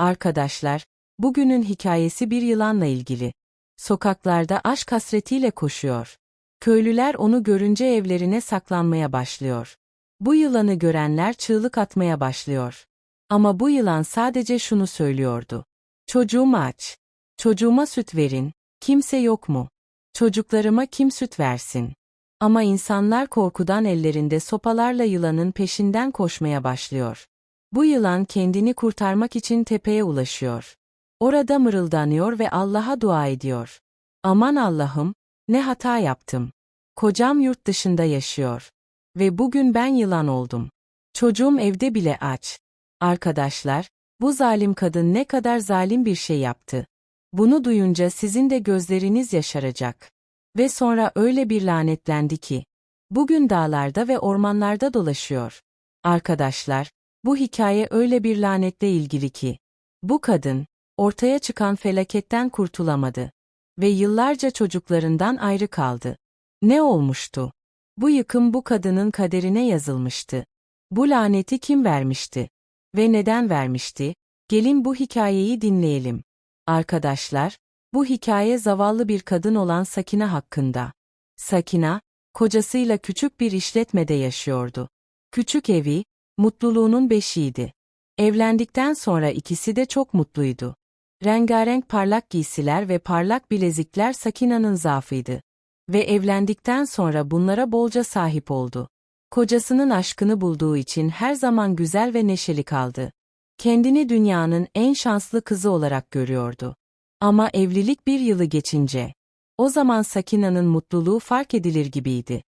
Arkadaşlar, bugünün hikayesi bir yılanla ilgili. Sokaklarda aşk hasretiyle koşuyor. Köylüler onu görünce evlerine saklanmaya başlıyor. Bu yılanı görenler çığlık atmaya başlıyor. Ama bu yılan sadece şunu söylüyordu. Çocuğum aç. Çocuğuma süt verin. Kimse yok mu? Çocuklarıma kim süt versin? Ama insanlar korkudan ellerinde sopalarla yılanın peşinden koşmaya başlıyor. Bu yılan kendini kurtarmak için tepeye ulaşıyor. Orada mırıldanıyor ve Allah'a dua ediyor. Aman Allah'ım, ne hata yaptım. Kocam yurt dışında yaşıyor. Ve bugün ben yılan oldum. Çocuğum evde bile aç. Arkadaşlar, bu zalim kadın ne kadar zalim bir şey yaptı. Bunu duyunca sizin de gözleriniz yaşaracak. Ve sonra öyle bir lanetlendi ki. Bugün dağlarda ve ormanlarda dolaşıyor. Arkadaşlar, bu hikaye öyle bir lanetle ilgili ki. Bu kadın, ortaya çıkan felaketten kurtulamadı. Ve yıllarca çocuklarından ayrı kaldı. Ne olmuştu? Bu yıkım bu kadının kaderine yazılmıştı. Bu laneti kim vermişti? Ve neden vermişti? Gelin bu hikayeyi dinleyelim. Arkadaşlar, bu hikaye zavallı bir kadın olan Sakina hakkında. Sakina, kocasıyla küçük bir işletmede yaşıyordu. Küçük evi, mutluluğunun beşiğiydi. Evlendikten sonra ikisi de çok mutluydu. Rengarenk parlak giysiler ve parlak bilezikler Sakina'nın zaafıydı. Ve evlendikten sonra bunlara bolca sahip oldu. Kocasının aşkını bulduğu için her zaman güzel ve neşeli kaldı. Kendini dünyanın en şanslı kızı olarak görüyordu. Ama evlilik bir yılı geçince, o zaman Sakina'nın mutluluğu fark edilir gibiydi.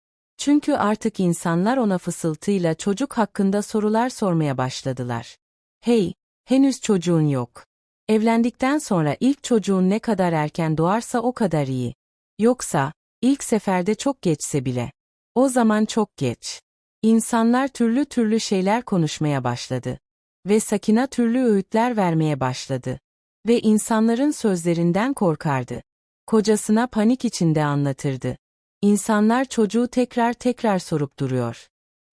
Çünkü artık insanlar ona fısıltıyla çocuk hakkında sorular sormaya başladılar. Hey, henüz çocuğun yok. Evlendikten sonra ilk çocuğun ne kadar erken doğarsa o kadar iyi. Yoksa, ilk seferde çok geçse bile. O zaman çok geç. İnsanlar türlü türlü şeyler konuşmaya başladı. Ve Sakina türlü öğütler vermeye başladı. Ve insanların sözlerinden korkardı. Kocasına panik içinde anlatırdı. İnsanlar çocuğu tekrar tekrar sorup duruyor.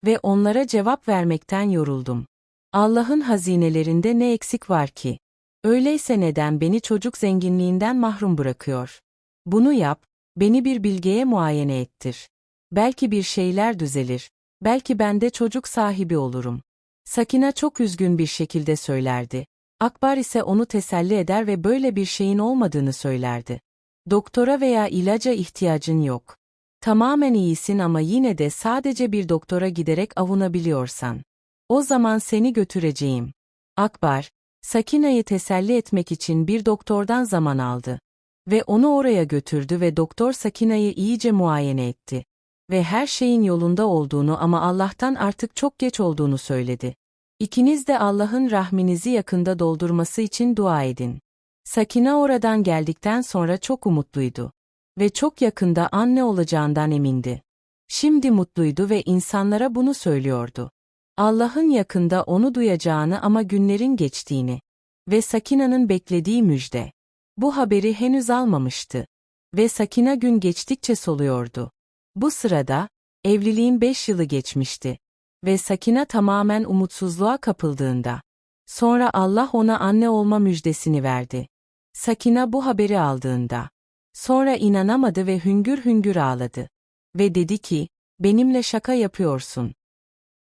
Ve onlara cevap vermekten yoruldum. Allah'ın hazinelerinde ne eksik var ki? Öyleyse neden beni çocuk zenginliğinden mahrum bırakıyor? Bunu yap, beni bir bilgeye muayene ettir. Belki bir şeyler düzelir, belki ben de çocuk sahibi olurum. Sakina çok üzgün bir şekilde söylerdi. Akbar ise onu teselli eder ve böyle bir şeyin olmadığını söylerdi. Doktora veya ilaca ihtiyacın yok. Tamamen iyisin ama yine de sadece bir doktora giderek avunabiliyorsan. O zaman seni götüreceğim. Akbar, Sakina'yı teselli etmek için bir doktordan zaman aldı. Ve onu oraya götürdü ve doktor Sakina'yı iyice muayene etti. Ve her şeyin yolunda olduğunu ama Allah'tan artık çok geç olduğunu söyledi. İkiniz de Allah'ın rahminizi yakında doldurması için dua edin. Sakina oradan geldikten sonra çok umutluydu. Ve çok yakında anne olacağından emindi. Şimdi mutluydu ve insanlara bunu söylüyordu. Allah'ın yakında onu duyacağını ama günlerin geçtiğini ve Sakina'nın beklediği müjde. Bu haberi henüz almamıştı. Ve Sakina gün geçtikçe soluyordu. Bu sırada, evliliğin beş yılı geçmişti. Ve Sakina tamamen umutsuzluğa kapıldığında. Sonra Allah ona anne olma müjdesini verdi. Sakina bu haberi aldığında. Sonra inanamadı ve hüngür hüngür ağladı. Ve dedi ki, benimle şaka yapıyorsun.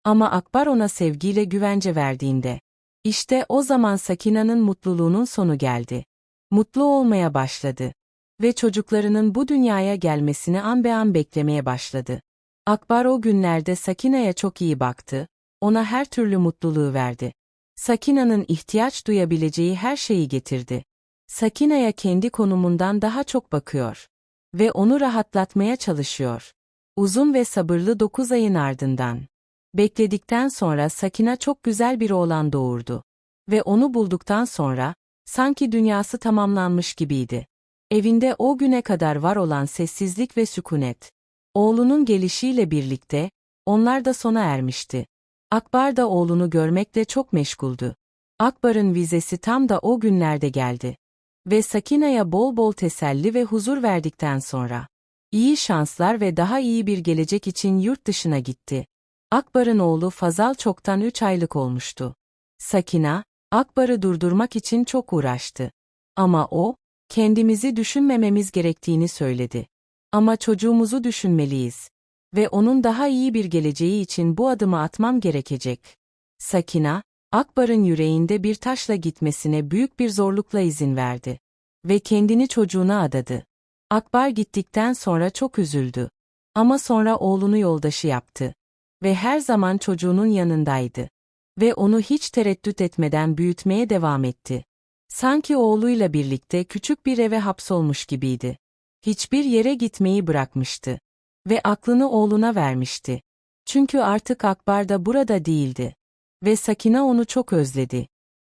Ama Akbar ona sevgiyle güvence verdiğinde. İşte o zaman Sakina'nın mutluluğunun sonu geldi. Mutlu olmaya başladı. Ve çocuklarının bu dünyaya gelmesini an be an beklemeye başladı. Akbar o günlerde Sakina'ya çok iyi baktı, ona her türlü mutluluğu verdi. Sakina'nın ihtiyaç duyabileceği her şeyi getirdi. Sakina'ya kendi konumundan daha çok bakıyor. Ve onu rahatlatmaya çalışıyor. Uzun ve sabırlı dokuz ayın ardından. Bekledikten sonra Sakina çok güzel bir oğlan doğurdu. Ve onu bulduktan sonra, sanki dünyası tamamlanmış gibiydi. Evinde o güne kadar var olan sessizlik ve sükunet. Oğlunun gelişiyle birlikte, onlar da sona ermişti. Akbar da oğlunu görmekle çok meşguldü. Akbar'ın vizesi tam da o günlerde geldi. Ve Sakina'ya bol bol teselli ve huzur verdikten sonra, iyi şanslar ve daha iyi bir gelecek için yurt dışına gitti. Akbar'ın oğlu Fazal çoktan 3 aylık olmuştu. Sakina, Akbar'ı durdurmak için çok uğraştı. Ama o, kendimizi düşünmememiz gerektiğini söyledi. Ama çocuğumuzu düşünmeliyiz. Ve onun daha iyi bir geleceği için bu adımı atmam gerekecek. Sakina, Akbar'ın yüreğinde bir taşla gitmesine büyük bir zorlukla izin verdi. Ve kendini çocuğuna adadı. Akbar gittikten sonra çok üzüldü. Ama sonra oğlunu yoldaşı yaptı. Ve her zaman çocuğunun yanındaydı. Ve onu hiç tereddüt etmeden büyütmeye devam etti. Sanki oğluyla birlikte küçük bir eve hapsolmuş gibiydi. Hiçbir yere gitmeyi bırakmıştı. Ve aklını oğluna vermişti. Çünkü artık Akbar da burada değildi. Ve Sakina onu çok özledi.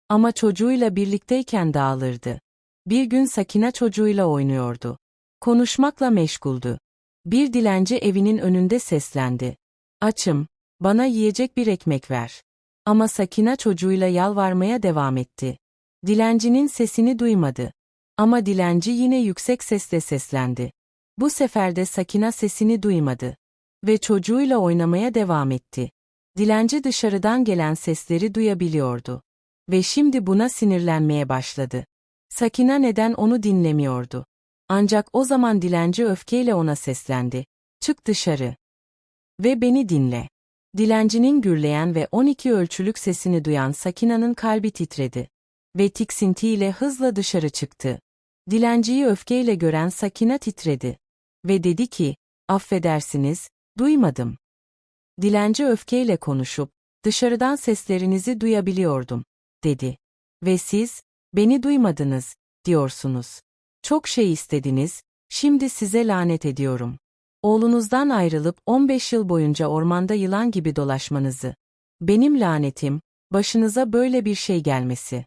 Ama çocuğuyla birlikteyken dağılırdı. Bir gün Sakina çocuğuyla oynuyordu. Konuşmakla meşguldü. Bir dilenci evinin önünde seslendi. Açım, bana yiyecek bir ekmek ver. Ama Sakina çocuğuyla yalvarmaya devam etti. Dilencinin sesini duymadı. Ama dilenci yine yüksek sesle seslendi. Bu sefer de Sakina sesini duymadı. Ve çocuğuyla oynamaya devam etti. Dilenci dışarıdan gelen sesleri duyabiliyordu. Ve şimdi buna sinirlenmeye başladı. Sakina neden onu dinlemiyordu? Ancak o zaman dilenci öfkeyle ona seslendi. Çık dışarı. Ve beni dinle. Dilencinin gürleyen ve 12 ölçülük sesini duyan Sakina'nın kalbi titredi. Ve tiksintiyle hızla dışarı çıktı. Dilenciyi öfkeyle gören Sakina titredi. Ve dedi ki, affedersiniz, duymadım. Dilenci öfkeyle konuşup, dışarıdan seslerinizi duyabiliyordum, dedi. Ve siz, beni duymadınız, diyorsunuz. Çok şey istediniz, şimdi size lanet ediyorum. Oğlunuzdan ayrılıp 15 yıl boyunca ormanda yılan gibi dolaşmanızı. Benim lanetim, başınıza böyle bir şey gelmesi.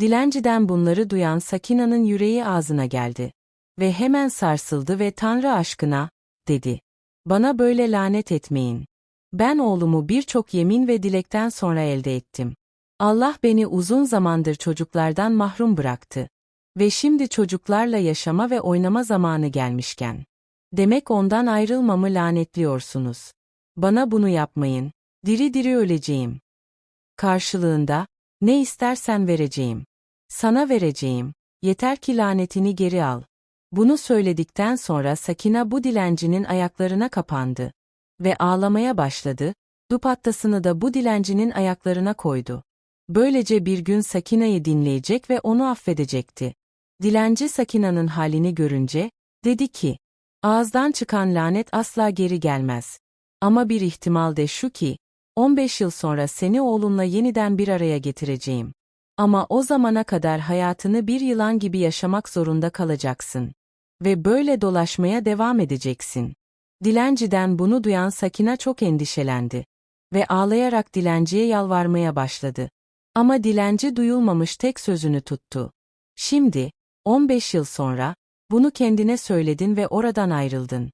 Dilenciden bunları duyan Sakina'nın yüreği ağzına geldi. Ve hemen sarsıldı ve Tanrı aşkına, dedi. Bana böyle lanet etmeyin. Ben oğlumu birçok yemin ve dilekten sonra elde ettim. Allah beni uzun zamandır çocuklardan mahrum bıraktı. Ve şimdi çocuklarla yaşama ve oynama zamanı gelmişken. Demek ondan ayrılmamı lanetliyorsunuz. Bana bunu yapmayın. Diri diri öleceğim. Karşılığında, ne istersen vereceğim. Sana vereceğim. Yeter ki lanetini geri al. Bunu söyledikten sonra Sakina bu dilencinin ayaklarına kapandı. Ve ağlamaya başladı, dupattasını da bu dilencinin ayaklarına koydu. Böylece bir gün Sakina'yı dinleyecek ve onu affedecekti. Dilenci Sakina'nın halini görünce, dedi ki, ağızdan çıkan lanet asla geri gelmez. Ama bir ihtimal de şu ki, 15 yıl sonra seni oğlunla yeniden bir araya getireceğim. Ama o zamana kadar hayatını bir yılan gibi yaşamak zorunda kalacaksın. Ve böyle dolaşmaya devam edeceksin. Dilenciden bunu duyan Sakina çok endişelendi. Ve ağlayarak dilenciye yalvarmaya başladı. Ama dilenci duyulmamış tek sözünü tuttu. Şimdi, 15 yıl sonra, bunu kendine söyledin ve oradan ayrıldın.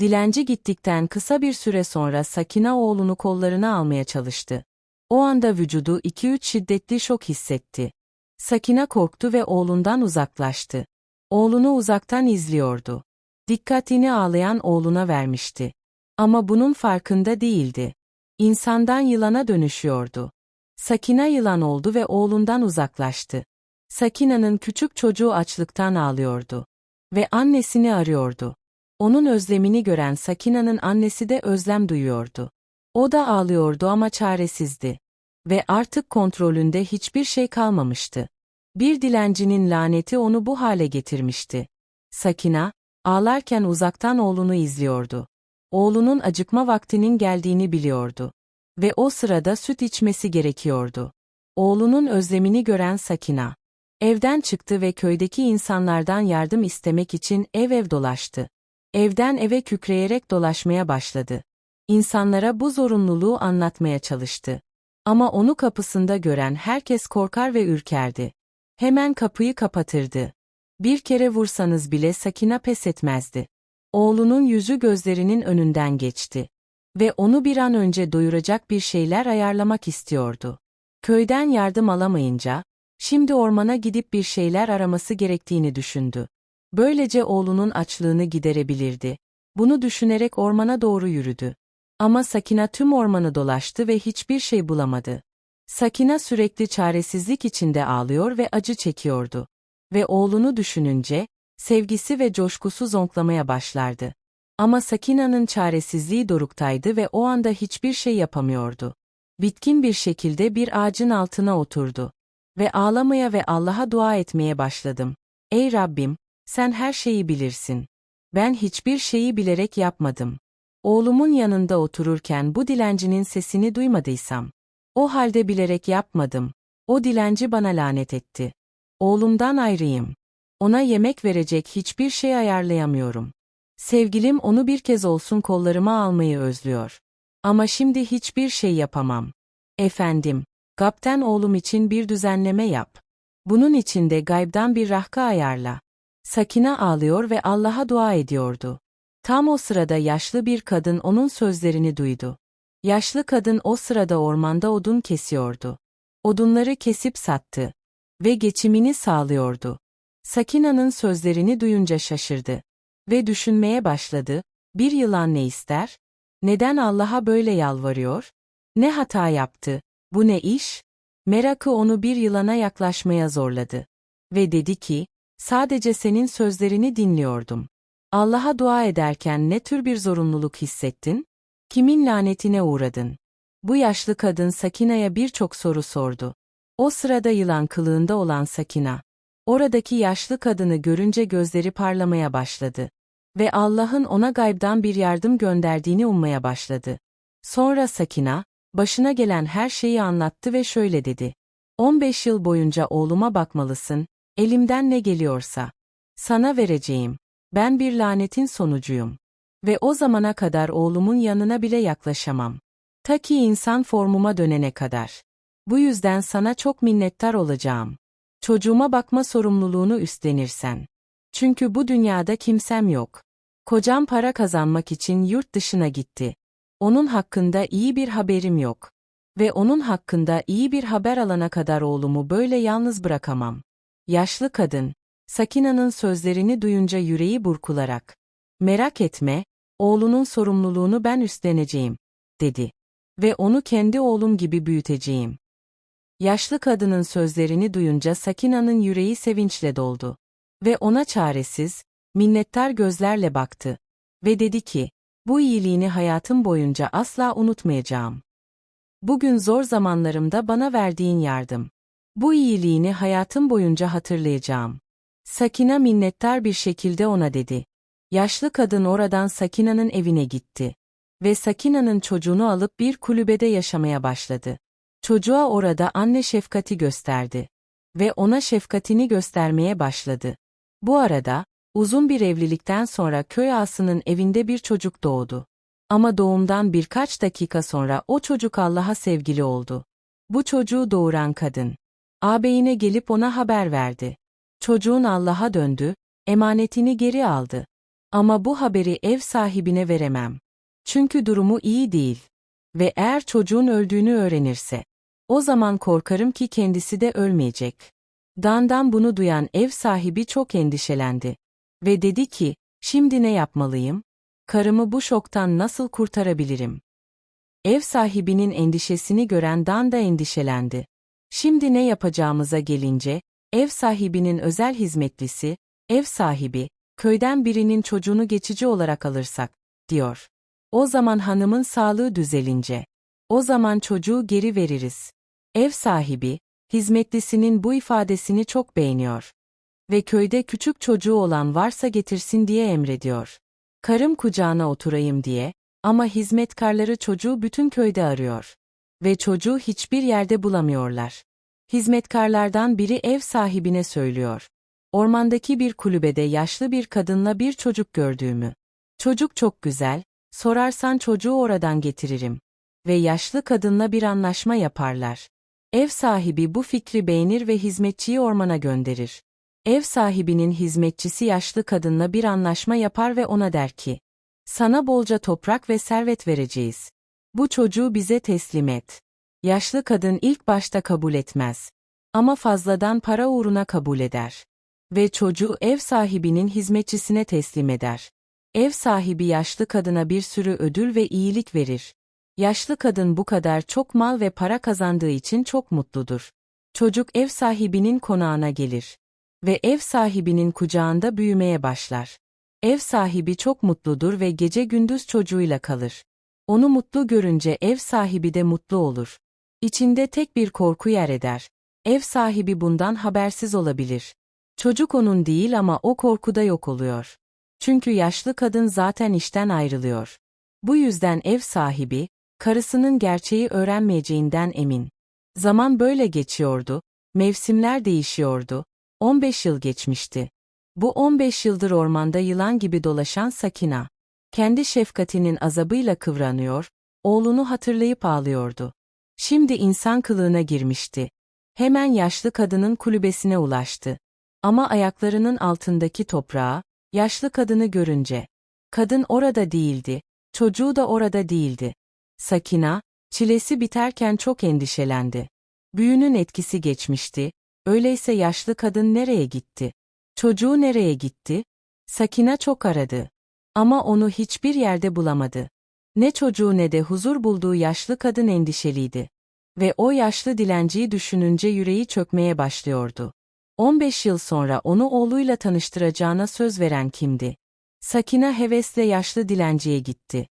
Dilenci gittikten kısa bir süre sonra Sakina oğlunu kollarına almaya çalıştı. O anda vücudu 2-3 şiddetli şok hissetti. Sakina korktu ve oğlundan uzaklaştı. Oğlunu uzaktan izliyordu. Dikkatini ağlayan oğluna vermişti. Ama bunun farkında değildi. İnsandan yılana dönüşüyordu. Sakina yılan oldu ve oğlundan uzaklaştı. Sakina'nın küçük çocuğu açlıktan ağlıyordu. Ve annesini arıyordu. Onun özlemini gören Sakina'nın annesi de özlem duyuyordu. O da ağlıyordu ama çaresizdi. Ve artık kontrolünde hiçbir şey kalmamıştı. Bir dilencinin laneti onu bu hale getirmişti. Sakina, ağlarken uzaktan oğlunu izliyordu. Oğlunun acıkma vaktinin geldiğini biliyordu. Ve o sırada süt içmesi gerekiyordu. Oğlunun özlemini gören Sakina, evden çıktı ve köydeki insanlardan yardım istemek için ev ev dolaştı. Evden eve kükreyerek dolaşmaya başladı. İnsanlara bu zorunluluğu anlatmaya çalıştı. Ama onu kapısında gören herkes korkar ve ürkerdi. Hemen kapıyı kapatırdı. Bir kere vursanız bile Sakina pes etmezdi. Oğlunun yüzü gözlerinin önünden geçti. Ve onu bir an önce doyuracak bir şeyler ayarlamak istiyordu. Köyden yardım alamayınca, şimdi ormana gidip bir şeyler araması gerektiğini düşündü. Böylece oğlunun açlığını giderebilirdi. Bunu düşünerek ormana doğru yürüdü. Ama Sakina tüm ormanı dolaştı ve hiçbir şey bulamadı. Sakina sürekli çaresizlik içinde ağlıyor ve acı çekiyordu. Ve oğlunu düşününce, sevgisi ve coşkusu zonklamaya başlardı. Ama Sakina'nın çaresizliği doruktaydı ve o anda hiçbir şey yapamıyordu. Bitkin bir şekilde bir ağacın altına oturdu. Ve ağlamaya ve Allah'a dua etmeye başladım. Ey Rabbim, sen her şeyi bilirsin. Ben hiçbir şeyi bilerek yapmadım. Oğlumun yanında otururken bu dilencinin sesini duymadıysam, o halde bilerek yapmadım. O dilenci bana lanet etti. Oğlumdan ayrıyım. Ona yemek verecek hiçbir şey ayarlayamıyorum. Sevgilim onu bir kez olsun kollarıma almayı özlüyor. Ama şimdi hiçbir şey yapamam. Efendim, Gapten oğlum için bir düzenleme yap. Bunun için de gaybdan bir rahka ayarla. Sakine ağlıyor ve Allah'a dua ediyordu. Tam o sırada yaşlı bir kadın onun sözlerini duydu. Yaşlı kadın o sırada ormanda odun kesiyordu. Odunları kesip sattı ve geçimini sağlıyordu. Sakina'nın sözlerini duyunca şaşırdı ve düşünmeye başladı. Bir yılan ne ister? Neden Allah'a böyle yalvarıyor? Ne hata yaptı? Bu ne iş? Merakı onu bir yılana yaklaşmaya zorladı. Ve dedi ki, sadece senin sözlerini dinliyordum. Allah'a dua ederken ne tür bir zorunluluk hissettin? Kimin lanetine uğradın? Bu yaşlı kadın Sakina'ya birçok soru sordu. O sırada yılan kılığında olan Sakina, oradaki yaşlı kadını görünce gözleri parlamaya başladı. Ve Allah'ın ona gaybdan bir yardım gönderdiğini ummaya başladı. Sonra Sakina, başına gelen her şeyi anlattı ve şöyle dedi. 15 yıl boyunca oğluma bakmalısın, elimden ne geliyorsa. Sana vereceğim. Ben bir lanetin sonucuyum. Ve o zamana kadar oğlumun yanına bile yaklaşamam. Ta ki insan formuma dönene kadar. Bu yüzden sana çok minnettar olacağım. Çocuğuma bakma sorumluluğunu üstlenirsen. Çünkü bu dünyada kimsem yok. Kocam para kazanmak için yurt dışına gitti. Onun hakkında iyi bir haberim yok. Ve onun hakkında iyi bir haber alana kadar oğlumu böyle yalnız bırakamam. Yaşlı kadın, Sakina'nın sözlerini duyunca yüreği burkularak, merak etme, oğlunun sorumluluğunu ben üstleneceğim, dedi. Ve onu kendi oğlum gibi büyüteceğim. Yaşlı kadının sözlerini duyunca Sakina'nın yüreği sevinçle doldu. Ve ona çaresiz, minnettar gözlerle baktı. Ve dedi ki, bu iyiliğini hayatım boyunca asla unutmayacağım. Bugün zor zamanlarımda bana verdiğin yardım. Bu iyiliğini hayatım boyunca hatırlayacağım. Sakina minnettar bir şekilde ona dedi. Yaşlı kadın oradan Sakina'nın evine gitti. Ve Sakina'nın çocuğunu alıp bir kulübede yaşamaya başladı. Çocuğa orada anne şefkati gösterdi. Ve ona şefkatini göstermeye başladı. Bu arada, uzun bir evlilikten sonra köy ağasının evinde bir çocuk doğdu. Ama doğumdan birkaç dakika sonra o çocuk Allah'a sevgili oldu. Bu çocuğu doğuran kadın, ağabeyine gelip ona haber verdi. Çocuğun Allah'a döndü, emanetini geri aldı. Ama bu haberi ev sahibine veremem. Çünkü durumu iyi değil. Ve eğer çocuğun öldüğünü öğrenirse, o zaman korkarım ki kendisi de ölmeyecek. Dandan bunu duyan ev sahibi çok endişelendi. Ve dedi ki, şimdi ne yapmalıyım? Karımı bu şoktan nasıl kurtarabilirim? Ev sahibinin endişesini gören Dan da endişelendi. Şimdi ne yapacağımıza gelince, ev sahibinin özel hizmetlisi, ev sahibi, köyden birinin çocuğunu geçici olarak alırsak, diyor. O zaman hanımın sağlığı düzelince, o zaman çocuğu geri veririz. Ev sahibi, hizmetlisinin bu ifadesini çok beğeniyor. Ve köyde küçük çocuğu olan varsa getirsin diye emrediyor. Karım kucağına oturayım diye, ama hizmetkarları çocuğu bütün köyde arıyor. Ve çocuğu hiçbir yerde bulamıyorlar. Hizmetkarlardan biri ev sahibine söylüyor. Ormandaki bir kulübede yaşlı bir kadınla bir çocuk gördüğümü. Çocuk çok güzel, sorarsan çocuğu oradan getiririm. Ve yaşlı kadınla bir anlaşma yaparlar. Ev sahibi bu fikri beğenir ve hizmetçiyi ormana gönderir. Ev sahibinin hizmetçisi yaşlı kadınla bir anlaşma yapar ve ona der ki, sana bolca toprak ve servet vereceğiz. Bu çocuğu bize teslim et. Yaşlı kadın ilk başta kabul etmez. Ama fazladan para uğruna kabul eder. Ve çocuğu ev sahibinin hizmetçisine teslim eder. Ev sahibi yaşlı kadına bir sürü ödül ve iyilik verir. Yaşlı kadın bu kadar çok mal ve para kazandığı için çok mutludur. Çocuk ev sahibinin konağına gelir ve ev sahibinin kucağında büyümeye başlar. Ev sahibi çok mutludur ve gece gündüz çocuğuyla kalır. Onu mutlu görünce ev sahibi de mutlu olur. İçinde tek bir korku yer eder. Ev sahibi bundan habersiz olabilir. Çocuk onun değil ama o korkuda yok oluyor. Çünkü yaşlı kadın zaten işten ayrılıyor. Bu yüzden ev sahibi, karısının gerçeği öğrenmeyeceğinden emin. Zaman böyle geçiyordu, mevsimler değişiyordu, 15 yıl geçmişti. Bu 15 yıldır ormanda yılan gibi dolaşan Sakina. Kendi şefkatinin azabıyla kıvranıyor, oğlunu hatırlayıp ağlıyordu. Şimdi insan kılığına girmişti. Hemen yaşlı kadının kulübesine ulaştı. Ama ayaklarının altındaki toprağa, yaşlı kadını görünce, kadın orada değildi, çocuğu da orada değildi. Sakina, çilesi biterken çok endişelendi. Büyünün etkisi geçmişti, öyleyse yaşlı kadın nereye gitti? Çocuğu nereye gitti? Sakina çok aradı. Ama onu hiçbir yerde bulamadı. Ne çocuğu ne de huzur bulduğu yaşlı kadın endişeliydi. Ve o yaşlı dilenciyi düşününce yüreği çökmeye başlıyordu. 15 yıl sonra onu oğluyla tanıştıracağına söz veren kimdi? Sakina hevesle yaşlı dilenciye gitti.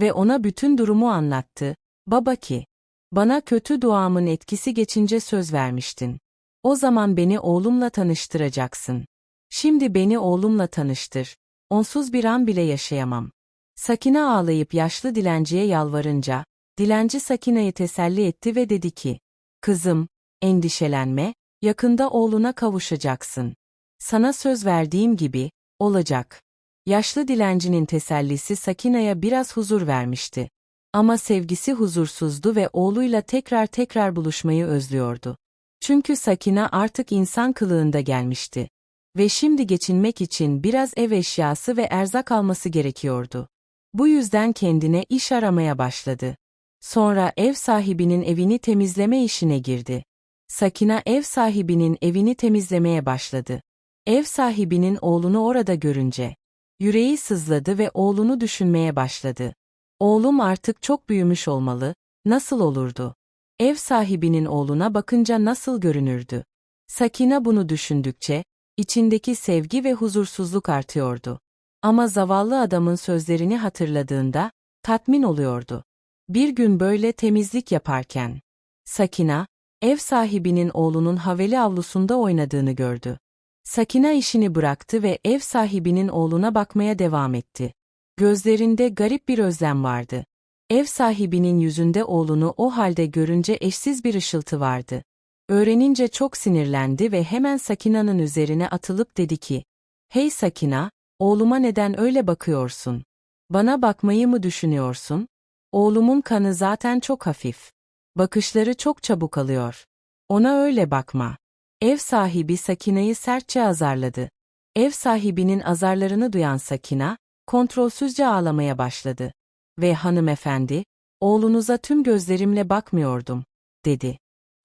Ve ona bütün durumu anlattı. Baba ki, bana kötü duamın etkisi geçince söz vermiştin. O zaman beni oğlumla tanıştıracaksın. Şimdi beni oğlumla tanıştır. Onsuz bir an bile yaşayamam. Sakine ağlayıp yaşlı dilenciye yalvarınca, dilenci Sakine'yi teselli etti ve dedi ki, Kızım, endişelenme, yakında oğluna kavuşacaksın. Sana söz verdiğim gibi, olacak. Yaşlı dilencinin tesellisi Sakine'ye biraz huzur vermişti. Ama sevgisi huzursuzdu ve oğluyla tekrar tekrar buluşmayı özlüyordu. Çünkü Sakine artık insan kılığında gelmişti. Ve şimdi geçinmek için biraz ev eşyası ve erzak alması gerekiyordu. Bu yüzden kendine iş aramaya başladı. Sonra ev sahibinin evini temizleme işine girdi. Sakina ev sahibinin evini temizlemeye başladı. Ev sahibinin oğlunu orada görünce, yüreği sızladı ve oğlunu düşünmeye başladı. Oğlum artık çok büyümüş olmalı, nasıl olurdu? Ev sahibinin oğluna bakınca nasıl görünürdü? Sakina bunu düşündükçe, içindeki sevgi ve huzursuzluk artıyordu. Ama zavallı adamın sözlerini hatırladığında, tatmin oluyordu. Bir gün böyle temizlik yaparken, Sakina, ev sahibinin oğlunun haveli avlusunda oynadığını gördü. Sakina işini bıraktı ve ev sahibinin oğluna bakmaya devam etti. Gözlerinde garip bir özlem vardı. Ev sahibinin yüzünde oğlunu o halde görünce eşsiz bir ışıltı vardı. Öğrenince çok sinirlendi ve hemen Sakina'nın üzerine atılıp dedi ki, Hey Sakina, oğluma neden öyle bakıyorsun? Bana bakmayı mı düşünüyorsun? Oğlumun kanı zaten çok hafif. Bakışları çok çabuk alıyor. Ona öyle bakma. Ev sahibi Sakina'yı sertçe azarladı. Ev sahibinin azarlarını duyan Sakina, kontrolsüzce ağlamaya başladı. Ve hanımefendi, oğlunuza tüm gözlerimle bakmıyordum, dedi.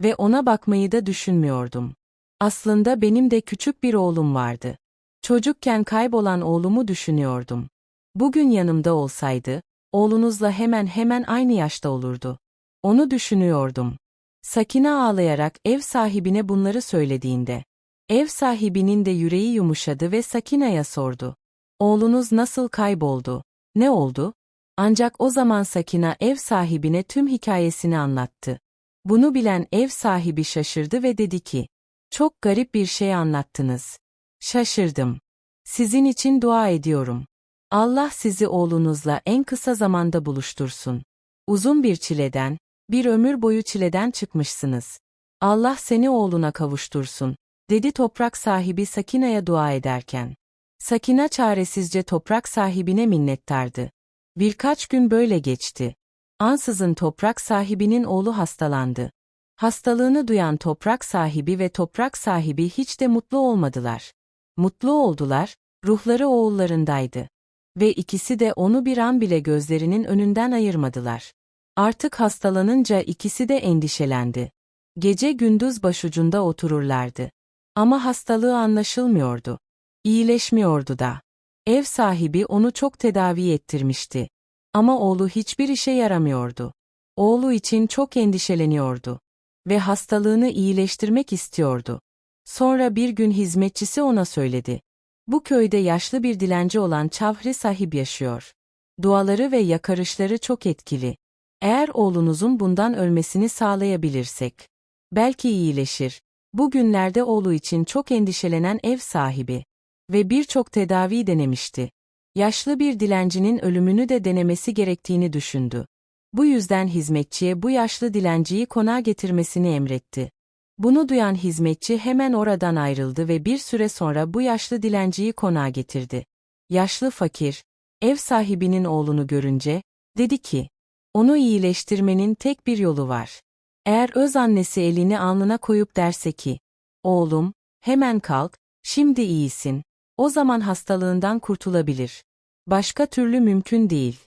Ve ona bakmayı da düşünmüyordum. Aslında benim de küçük bir oğlum vardı. Çocukken kaybolan oğlumu düşünüyordum. Bugün yanımda olsaydı, oğlunuzla hemen hemen aynı yaşta olurdu. Onu düşünüyordum. Sakine ağlayarak ev sahibine bunları söylediğinde, ev sahibinin de yüreği yumuşadı ve Sakine'ye sordu. Oğlunuz nasıl kayboldu? Ne oldu? Ancak o zaman Sakina ev sahibine tüm hikayesini anlattı. Bunu bilen ev sahibi şaşırdı ve dedi ki, çok garip bir şey anlattınız. Şaşırdım. Sizin için dua ediyorum. Allah sizi oğlunuzla en kısa zamanda buluştursun. Uzun bir çileden, bir ömür boyu çileden çıkmışsınız. Allah seni oğluna kavuştursun, dedi toprak sahibi Sakina'ya dua ederken. Sakina çaresizce toprak sahibine minnettardı. Birkaç gün böyle geçti. Ansızın toprak sahibinin oğlu hastalandı. Hastalığını duyan toprak sahibi ve toprak sahibi hiç de mutlu olmadılar. Mutlu oldular, ruhları oğullarındaydı. Ve ikisi de onu bir an bile gözlerinin önünden ayırmadılar. Artık hastalanınca ikisi de endişelendi. Gece gündüz başucunda otururlardı. Ama hastalığı anlaşılmıyordu. İyileşmiyordu da. Ev sahibi onu çok tedavi ettirmişti. Ama oğlu hiçbir işe yaramıyordu. Oğlu için çok endişeleniyordu ve hastalığını iyileştirmek istiyordu. Sonra bir gün hizmetçisi ona söyledi. Bu köyde yaşlı bir dilenci olan Çavri sahip yaşıyor. Duaları ve yakarışları çok etkili. Eğer oğlunuzun bundan ölmesini sağlayabilirsek, belki iyileşir. Bugünlerde oğlu için çok endişelenen ev sahibi ve birçok tedavi denemişti. Yaşlı bir dilencinin ölümünü de denemesi gerektiğini düşündü. Bu yüzden hizmetçiye bu yaşlı dilenciyi konağa getirmesini emretti. Bunu duyan hizmetçi hemen oradan ayrıldı ve bir süre sonra bu yaşlı dilenciyi konağa getirdi. Yaşlı fakir, ev sahibinin oğlunu görünce, dedi ki, onu iyileştirmenin tek bir yolu var. Eğer öz annesi elini alnına koyup derse ki, oğlum, hemen kalk, şimdi iyisin, o zaman hastalığından kurtulabilir. Başka türlü mümkün değil.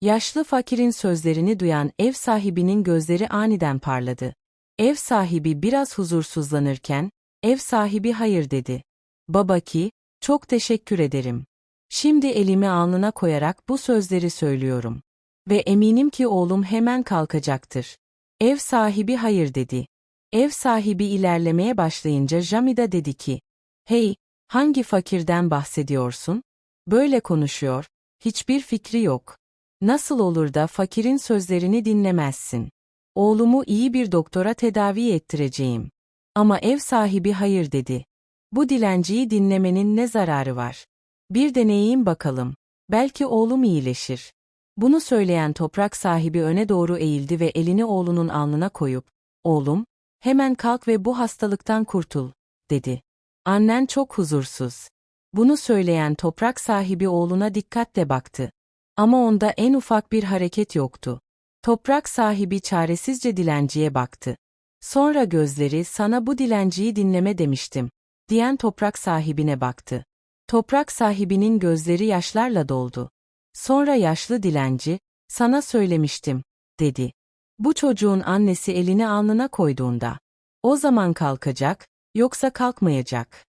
Yaşlı fakirin sözlerini duyan ev sahibinin gözleri aniden parladı. Ev sahibi biraz huzursuzlanırken, ev sahibi hayır dedi. Baba ki, çok teşekkür ederim. Şimdi elimi alnına koyarak bu sözleri söylüyorum. Ve eminim ki oğlum hemen kalkacaktır. Ev sahibi hayır dedi. Ev sahibi ilerlemeye başlayınca Jamida dedi ki, Hey, hangi fakirden bahsediyorsun? Böyle konuşuyor, hiçbir fikri yok. Nasıl olur da fakirin sözlerini dinlemezsin? Oğlumu iyi bir doktora tedavi ettireceğim. Ama ev sahibi hayır dedi. Bu dilenciyi dinlemenin ne zararı var? Bir deneyeyim bakalım. Belki oğlum iyileşir. Bunu söyleyen toprak sahibi öne doğru eğildi ve elini oğlunun alnına koyup, oğlum, hemen kalk ve bu hastalıktan kurtul, dedi. Annen çok huzursuz. Bunu söyleyen toprak sahibi oğluna dikkatle baktı. Ama onda en ufak bir hareket yoktu. Toprak sahibi çaresizce dilenciye baktı. Sonra gözleri sana bu dilenciyi dinleme demiştim, diyen toprak sahibine baktı. Toprak sahibinin gözleri yaşlarla doldu. Sonra yaşlı dilenci, sana söylemiştim, dedi. Bu çocuğun annesi elini alnına koyduğunda, o zaman kalkacak, yoksa kalkmayacak.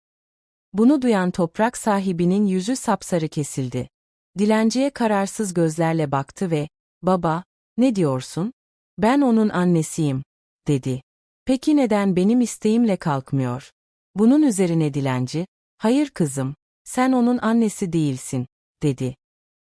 Bunu duyan toprak sahibinin yüzü sapsarı kesildi. Dilenciye kararsız gözlerle baktı ve, baba, ne diyorsun? Ben onun annesiyim, dedi. Peki neden benim isteğimle kalkmıyor? Bunun üzerine dilenci, hayır kızım, sen onun annesi değilsin, dedi.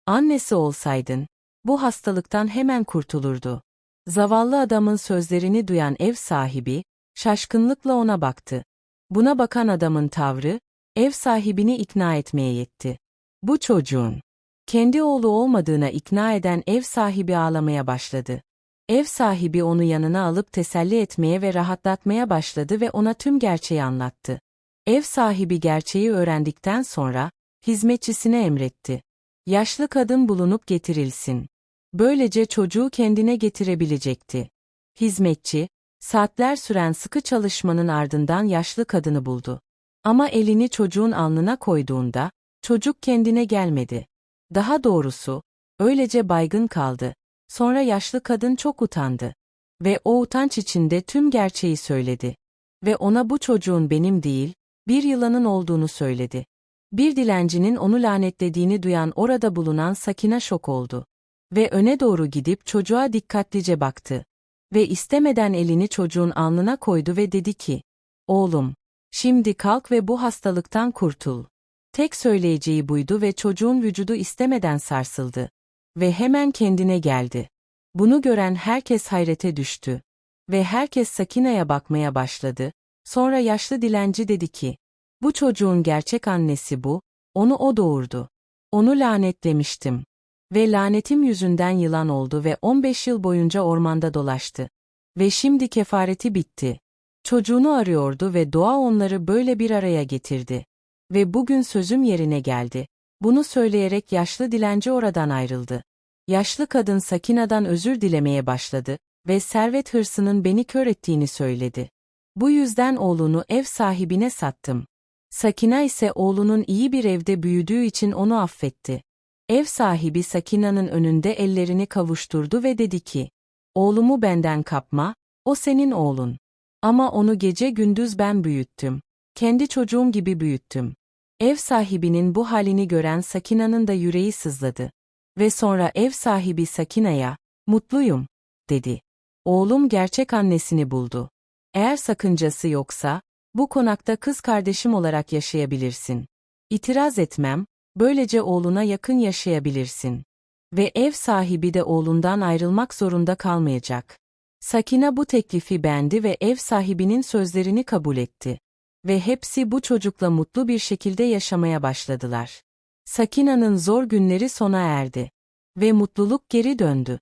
Annesi olsaydın, bu hastalıktan hemen kurtulurdu. Zavallı adamın sözlerini duyan ev sahibi, şaşkınlıkla ona baktı. Buna bakan adamın tavrı, ev sahibini ikna etmeye yetti. Bu çocuğun, kendi oğlu olmadığına ikna eden ev sahibi ağlamaya başladı. Ev sahibi onu yanına alıp teselli etmeye ve rahatlatmaya başladı ve ona tüm gerçeği anlattı. Ev sahibi gerçeği öğrendikten sonra, hizmetçisine emretti. Yaşlı kadın bulunup getirilsin. Böylece çocuğu kendine getirebilecekti. Hizmetçi, saatler süren sıkı çalışmanın ardından yaşlı kadını buldu. Ama elini çocuğun alnına koyduğunda, çocuk kendine gelmedi. Daha doğrusu, öylece baygın kaldı. Sonra yaşlı kadın çok utandı. Ve o utanç içinde tüm gerçeği söyledi. Ve ona bu çocuğun benim değil, bir yılanın olduğunu söyledi. Bir dilencinin onu lanetlediğini duyan orada bulunan Sakina şok oldu. Ve öne doğru gidip çocuğa dikkatlice baktı. Ve istemeden elini çocuğun alnına koydu ve dedi ki, Oğlum, şimdi kalk ve bu hastalıktan kurtul. Tek söyleyeceği buydu ve çocuğun vücudu istemeden sarsıldı. Ve hemen kendine geldi. Bunu gören herkes hayrete düştü. Ve herkes Sakina'ya bakmaya başladı. Sonra yaşlı dilenci dedi ki, bu çocuğun gerçek annesi bu, onu o doğurdu. Onu lanetlemiştim. Ve lanetim yüzünden yılan oldu ve 15 yıl boyunca ormanda dolaştı. Ve şimdi kefareti bitti. Çocuğunu arıyordu ve doğa onları böyle bir araya getirdi. Ve bugün sözüm yerine geldi. Bunu söyleyerek yaşlı dilenci oradan ayrıldı. Yaşlı kadın Sakina'dan özür dilemeye başladı ve servet hırsının beni kör ettiğini söyledi. Bu yüzden oğlunu ev sahibine sattım. Sakina ise oğlunun iyi bir evde büyüdüğü için onu affetti. Ev sahibi Sakina'nın önünde ellerini kavuşturdu ve dedi ki, Oğlumu benden kapma, o senin oğlun. Ama onu gece gündüz ben büyüttüm. Kendi çocuğum gibi büyüttüm. Ev sahibinin bu halini gören Sakina'nın da yüreği sızladı. Ve sonra ev sahibi Sakina'ya, mutluyum, dedi. Oğlum gerçek annesini buldu. Eğer sakıncası yoksa, bu konakta kız kardeşim olarak yaşayabilirsin. İtiraz etmem, böylece oğluna yakın yaşayabilirsin. Ve ev sahibi de oğlundan ayrılmak zorunda kalmayacak. Sakina bu teklifi beğendi ve ev sahibinin sözlerini kabul etti. Ve hepsi bu çocukla mutlu bir şekilde yaşamaya başladılar. Sakina'nın zor günleri sona erdi. Ve mutluluk geri döndü.